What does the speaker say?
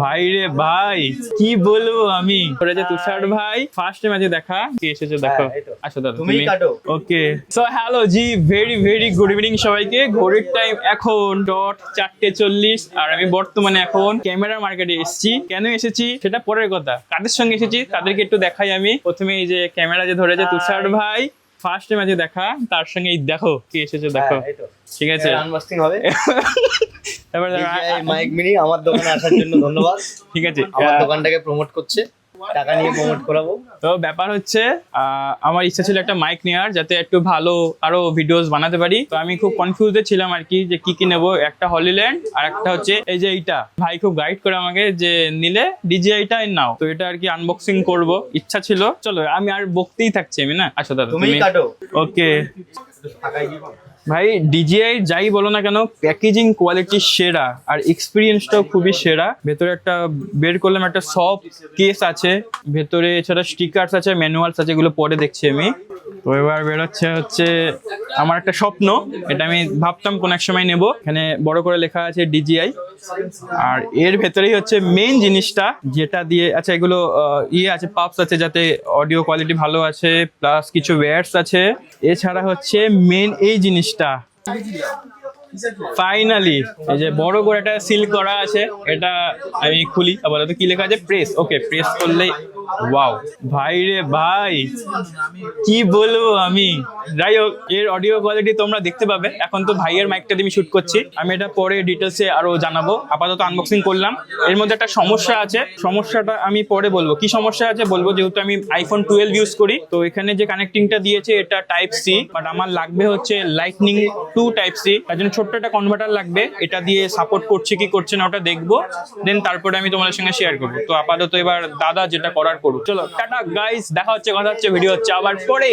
ভাই রে ভাই কি বলব আমি? ওরা যে তুষার ভাই ফার্স্ট ম্যাচে দেখা কে এসেছে দেখো। হ্যাঁ, আসো দাদা তুমিই কাটো। Okay so hello ji very very good evening সবাইকে। ঘড়ির টাইম এখন ডট চারটে চল্লিশ আর আমি বর্তমানে এখন ক্যামেরা মার্কেটে এসেছি। কেন এসেছি? সেটা পরের কথা। কাদের সঙ্গে এসেছি? তাদেরকে একটু দেখাই আমি। প্রথমে এই যে ক্যামেরা যে ধরেছে তুষার ভাই ফার্স্ট ম্যাচে দেখা তার সঙ্গে এই দেখো কে এসেছে দেখো। হ্যাঁ। ঠিক আছে। আনবক্সিং হবে। তারপর মাইক মিনি আমার দোকানে আসার জন্য ধন্যবাদ। ঠিক আছে আমার দোকানটাকে প্রমোট করছে টাকা নিয়ে প্রমোট করাবো। তো ব্যাপার হচ্ছে আমার ইচ্ছা ছিল একটা মাইক নেওয়ার যাতে একটু ভালো আরও ভিডিওস বানাতে পারি। তো আমি খুব কনফিউজে ছিলাম আর কি যে কি কি নেব একটা হলিল্যান্ড আর একটা হচ্ছে এই যে এইটা। ভাই খুব গাইড করে আমাকে যে নিলে ডিজিআইটা নাও। তো এটা আর কি আনবক্সিং করব ইচ্ছা ছিল। চলো আমি আর বকতেই থাকছি আমি না? আচ্ছা দাদা তুমি কাটো। ওকে। ভাই ডিজিআই যাই বলো না কেন প্যাকেজিং কোয়ালিটি সেরা আর এক্সপিরিয়েন্সটাও খুবই সেরা। ভেতরে একটা, বের করলাম একটা সফট কেস আছে, ভেতরে এছাড়া স্টিকার্স আছে ম্যানুয়ালস আছে, এগুলো পরে দেখছি আমি। তো এবার বেরোচ্ছে হচ্ছে আমার একটা স্বপ্ন, এটা আমি ভাবতাম কোন এক সময় নেব। এখানে বড় করে লেখা আছে ডিজিআই আর এর ভেতরেই হচ্ছে মেন জিনিসটা যেটা দিয়ে আচ্ছা এগুলো ইয়ে আছে পাপস আছে যাতে অডিও কোয়ালিটি ভালো আছে প্লাস কিছু ওয়্যার্স আছে। এছাড়া হচ্ছে মেন এই জিনিসটা। ফাইনালি এই যে বড় করে একটা সিল করা আছে, এটা আমি খুলি। বলো তো কি লেখা আছে? প্রেস ওকে প্রেস করলেই ওয়াও ভাই রে ভাই। কি বলব আমি? যাই হোক, এর অডিও কোয়ালিটি তোমরা দেখতে পাবে। এখন তো ভাইয়ের মাইকটা দিয়ে আমি শুট করছি। আমি এটা পরে ডিটেলসে আরও জানাব। আপাতত আনবক্সিং করলাম। এর মধ্যে একটা সমস্যা আছে। সমস্যাটা আমি পরে বলব। কি সমস্যা আছে? বলব যেহেতু আমি আইফোন টুয়েলভ ইউজ করি, তো এখানে যে কানেক্টিংটা দিয়েছে এটা টাইপ সি বাট আমার লাগবে হচ্ছে লাইটনিং টু টাইপ সি তার জন্য ছোট্ট একটা কনভার্টার লাগবে। এটা দিয়ে সাপোর্ট করছে কি করছে না ওটা দেখব। দেন তারপরে আমি তোমাদের সঙ্গে শেয়ার করব। তো আপাতত এবার দাদা যেটা করার করুক চলো টাটা গাইস দেখা হচ্ছে কথা হচ্ছে ভিডিও হচ্ছে আবার পরে।